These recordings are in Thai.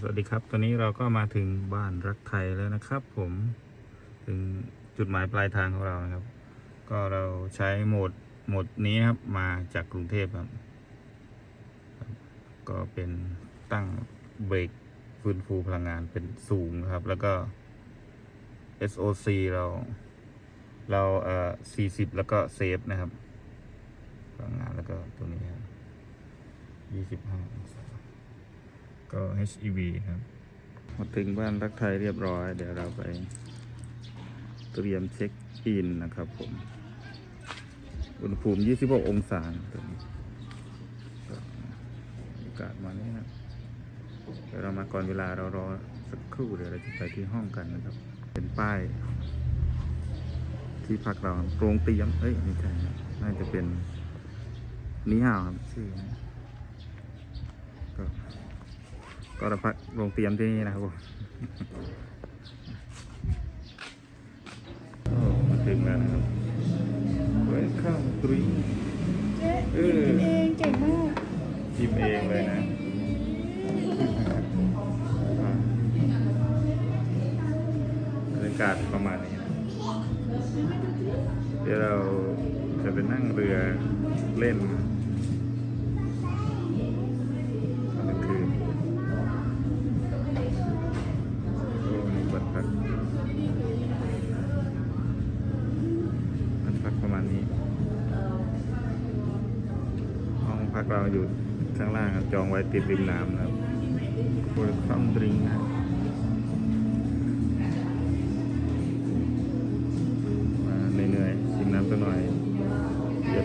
สวัสดีครับ ตอนนี้เราก็มาถึงบ้านรักไทยแล้วนะครับ ผมถึงจุดหมายปลายทางของเรานะครับ ก็เราใช้โหมดโหมดนี้นะครับ มาจากกรุงเทพครับ ก็เป็นตั้งเบรกฟื้นฟูพลังงานเป็นสูงครับ แล้วก็ SOC เรา เราเอ่อ40 แล้วก็เซฟนะครับพลังงานแล้วก็ตัวนี้ครับ25 ก็ HEV ครับมาถึงบ้านรักไทยเรียบร้อย เดี๋ยวเราไปเตรียมเช็คอินนะครับผม อุณหภูมิ 26 องศาตัวนี้ก็อากาศมานี้นะเดี๋ยวเรามาก่อนเวลาเรารอสักครู่เดี๋ยวเราจะไปที่ห้องกันนะครับ เป็นป้าย ที่พักเราโรงเตรียม เอ้ยไม่ใช่นะน่าจะเป็นนิฮาวครับชื่อนะก็ ก็เราพักโรงเตรียมที่นี่นะครับผมโอ้มาถึงแล้วนะครับ Welcome to เจ๊เออกินเองเก่งมากชิมเองเลยนะอ่าบรรยากาศประมาณนี้นะเดี๋ยวเราจะไปนั่งเรือเล่นตอน พักเราอยู่ข้างล่างจองไว้ติดริมน้ำนะครับบริคัมดริงนะมาเหนื่อยๆชิมน้ำสักหน่อยเยอะ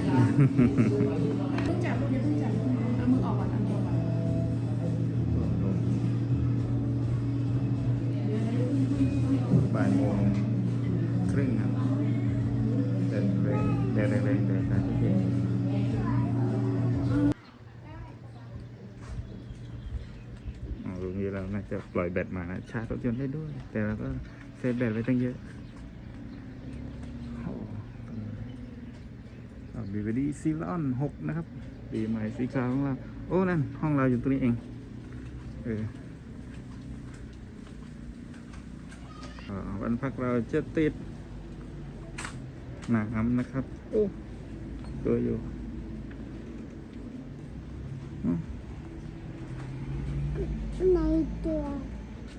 เพิ่งจับเพิ่งจับเอามือออกก่อนเอามือออกก่อนบ่ายโมงครึ่งครับเดินเร่งเดินเร่งเดินทางที่เย็นอ๋อตรงนี้เราน่า จะปล่อยแบตมานะชาร์จรถยนต์ได้ด้วย แต่เราก็เซฟแบตไว้ตั้งเยอะบีวีดีซีลอนหกนะครับปีใหม่สีขาวของเรา โอ้ นั่น ห้องเราอยู่ตรงนี้เอง เออวันพักเราจะติดหน้ำนะครับ โอ้ ตัวอยู่อืม ในเดือน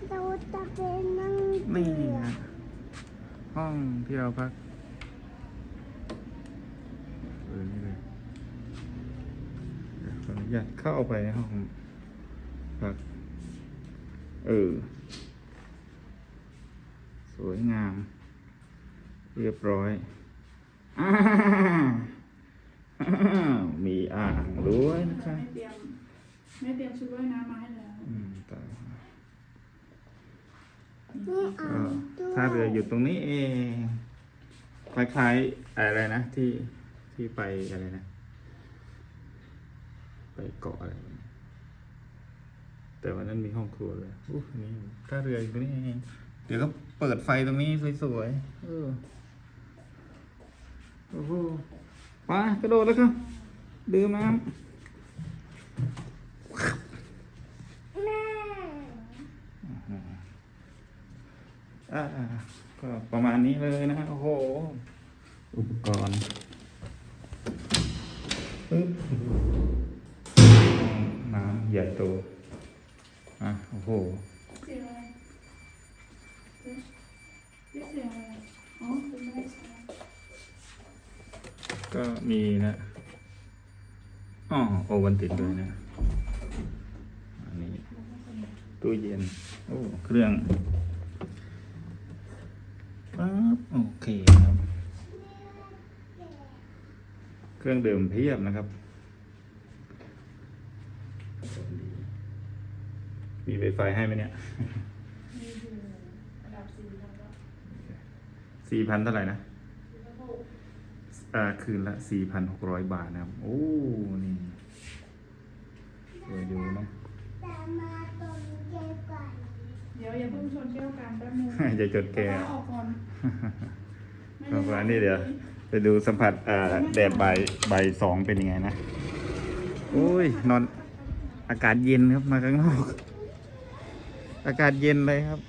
เราจะไปนั่ง นี่ เรือ นะห้อง ที่เราพักเออนี่เลยเดี๋ยวขออนุญาตเข้าไปในห้องพัก เออ สวยงาม เรียบร้อยอ้าวอ้าวมีอ่างด้วยนะครับไม่เตรียมไม่เตรียมชุดว่ายน้ำมาให้แล้ว อืมตายไม่เอา ก็ด้วยท่าเรืออยู่ตรงนี้เองคล้ายๆอะไรนะที่ที่ไปอะไรนะ ไปเกาะอะไรแต่วันนั้นมีห้องครัวเลยอู้นี่ท่าเรืออยู่ตรงนี้เองเดี๋ยวก็เปิดไฟตรงนี้สวยๆเออโอ้โหไปกระโดดแล้วครับดื่มน้ำ แม่ อ่าก็ประมาณนี้เลยนะโอ้โห อุปกรณ์ปึ๊บน้ำใหญ่โตอะโอ้โหเสียงอะไรเจ๊เรียกเสียงอะไรอ๋อคุณแม่ใช่ก็มีนะอ๋อโอวันติดด้วยนะ อันนี้ตู้เย็น โอ้ เครื่องปั๊บโอเคครับ เครื่องดื่มเพียบนะครับ มีไวไฟให้ไหมเนี่ยมีอยู่ระดับสี่แล้วก็สี่พันเท่าไหร่นะแล้วก็อ่าคืนละสี่พันหกร้อยบาทนะครับ โอ้ นี่สวยดูนะแต่มาตรงเย็นก่อนเดี๋ยวอย่าเพิ่งชนแก้วกันแป๊บนึงจะจดแกเอาออกก่อนไม่ปได้ระมาณนี้เดี๋ยว ไปดูสัมผัสแดดใบใบสองเป็นยังไงนะโอ้ย นอนอากาศเย็นครับมาข้างนอก อากาศเย็นเลยครับ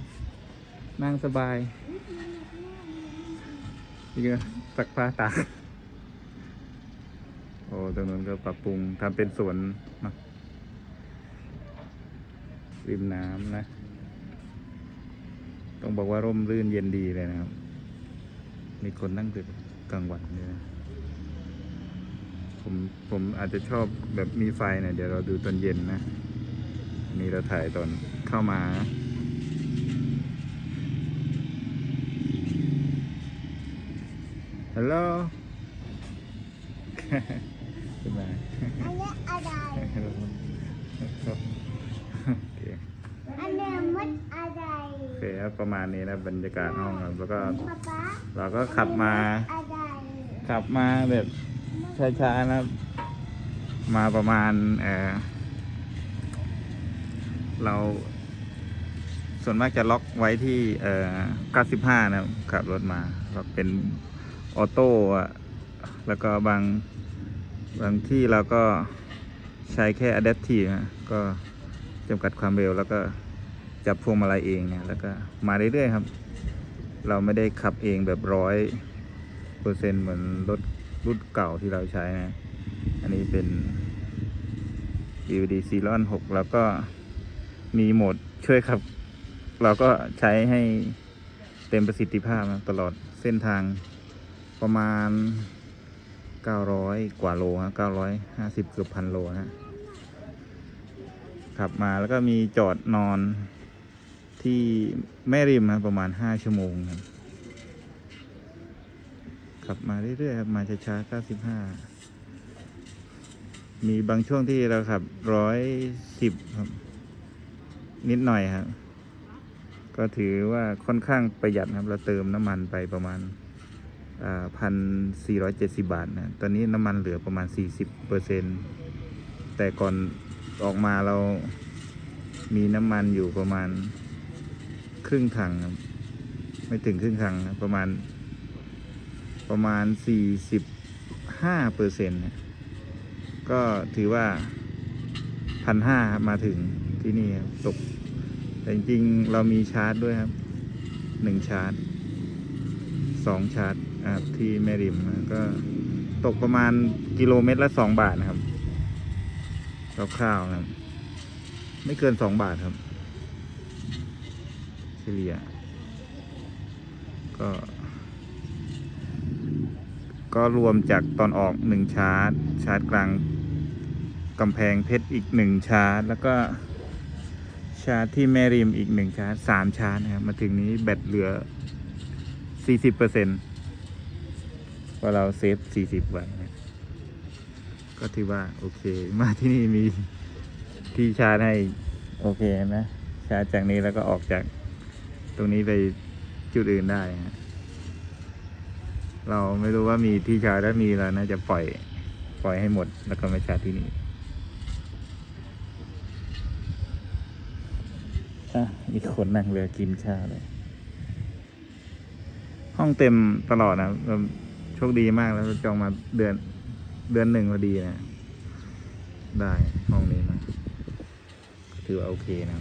นั่งสบายนี่ก็สักผ้าตากโอ้ตรงนั้นก็ปรับปรุงทำเป็นสวนนะริมน้ำนะ ต้องบอกว่าร่มรื่นเย็นดีเลยนะครับ มีคนนั่งดึก กลางวันด้วยนะผมผมอาจจะชอบแบบมีไฟเนะเดี๋ยวเราดูตอนเย็นนะอันนี่เราถ่ายตอนเข้ามานะฮัลโหลขึ้นมาอันนี้อะไรครับโอเคอันนี้มันอะไรโอเคครับประมาณนี้นะบรรยากาศห้องครับแล้วก็ป๊าป๊าเราก็ขับมาอะไร ขับมาแบบช้าๆนะครับ มาประมาณเออเราส่วนมากจะล็อกไว้ที่เอ่อ95 นะครับขับรถมาเราเป็นออโต้อะแล้วก็บางบางที่เราก็ใช้แค่ Adaptive นะก็จำกัดความเร็วแล้วก็จับพวงมาลัยเองเนี่ยแล้วก็มาเรื่อยๆครับ เราไม่ได้ขับเองแบบร้อย เปอร์เซ็นต์เหมือนรถรุ่นเก่าที่เราใช้นะ อันนี้เป็น DVD ซีรอน6แล้วก็มีโหมดช่วยขับ เราก็ใช้ให้เต็มประสิทธิภาพนะตลอดเส้นทางประมาณ 900 กว่าโลฮะ950 เกือบพันโลฮะขับมาแล้วก็มีจอดนอนที่แม่ริมนะประมาณ 5 ชั่วโมงครับ ขับมาเรื่อยๆครับมาช้าๆ95มีบางช่วงที่เราขับ110ครับ นิดหน่อยครับ ก็ถือว่าค่อนข้างประหยัดครับ เราเติมน้ำมันไปประมาณพันสี่ร้อยเจ็ดสิบาทนะตอนนี้น้ำมันเหลือประมาณสี่สิบเปอร์เซ็นแต่ก่อนออกมาเรามีน้ำมันอยู่ประมาณครึ่งถังครับ ไม่ถึงครึ่งถังนะประมาณ ประมาณสี่สิบห้าเปอร์เซ็นต์ก็ถือว่าพันห้ามาถึงที่นี่ครับตก แต่จริงๆเรามีชาร์จด้วยครับหนึ่งชาร์จสองชาร์จที่แม่ริมนะก็ตกประมาณกิโลเมตรละสองบาทนะครับคร่าวๆนะครับ ไม่เกินสองบาทครับเฉลี่ยก็ ก็รวมจากตอนออกหนึ่งชาร์จ ชาร์จกลางกำแพงเพชรอีกหนึ่งชาร์จ แล้วก็ชาร์จที่แม่ริมอีกหนึ่งชาร์จสามชาร์จนะครับมาถึงนี้แบตเหลือสี่สิบเปอร์เซ็นต์เราเซฟสี่สิบไว้นะก็ถือว่า โอเค มาที่นี่มีที่ชาร์จให้ โอเคนะ ชาร์จจากนี้แล้วก็ออกจากตรงนี้ไปจุดอื่นได้ฮะ เราไม่รู้ว่ามีที่ชาร์จแล้วมีแล้วนะจะปล่อยปล่อยให้หมดแล้วก็มาชาร์จที่นี่อะมีคนนั่งเรือกินข้าวเลย ห้องเต็มตลอดนะโชคดีมากแล้วจองมาเดือนเดือนหนึ่งพอดีนะ ได้ห้องนี้มาถือว่าโอเคนะ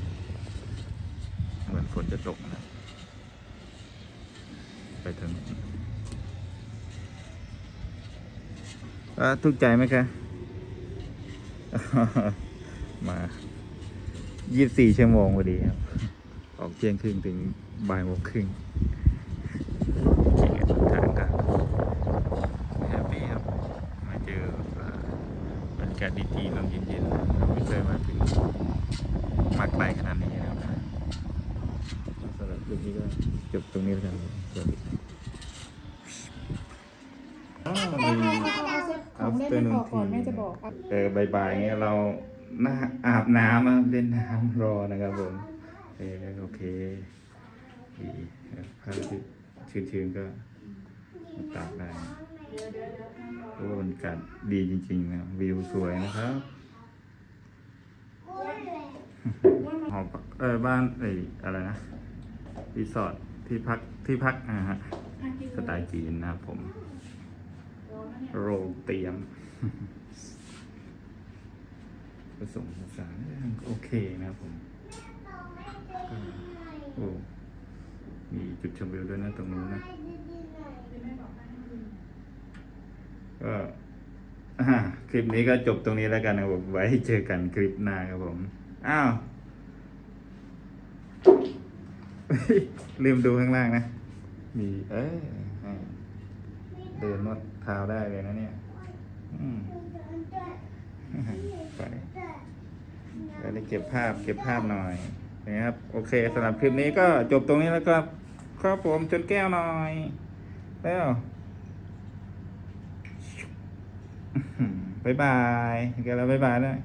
เหมือนฝนจะตกนะ ไปทาง ทุกใจไหมคะ มายี่สี่ชั่วโมงพอดีครับ ออกเที่ยงครึ่งถึงบ่ายโมงครึ่งทางกันแฮปปี้ครับ มาเจอบรรยากาศดีๆลมเย็นๆไม่เคยมาถึงมาไกลขนาดนี้นะครับสำหรับคลิปนี้ก็จบตรงนี้แล้วกันสวัสดีครับอ้าวมี เอาเซ็ตของเล่ นไม่ออกก่อนแม่จะบอกครับเออบายๆเงี้ยเราหน้าอาบน้ำอะเล่นน้ำรอนะครับผมโอเคโอเคดีครับถ้าชื้นๆก็มาตากได้โอ้บรรยากาศดีจริงๆนะวิวสวยนะครับหอพักเออบ้านไอ้อะไรนะรีสอร์ทที่พักที่พักอ่าฮะสไตล์จีนนะครับผม โรงเตรียม ผสมผสานโอเคนะครับผมก็อ้มีจุดชมวิวด้วยนะตรงนู้นนะเดี๋ยวแม่บอกให้ดูก็อ่าคลิปนี้ก็จบตรงนี้แล้วกันนะครับผมไว้เจอกันคลิปหน้าครับผม อ้าว ลืมดูข้างล่างนะ มี เอ้ยให้เดินนวด เท้าได้เลยนะเนี่ยอืมไปเดี๋ยวได้เก็บภาพเก็บภาพหน่อยนะครับ โอเคสำหรับคลิปนี้ก็จบตรงนี้แล้วก็ครับผมจนแก้วหน่อยแล้วบ๊ายบายกันแล้วบ๊ายบายด้วย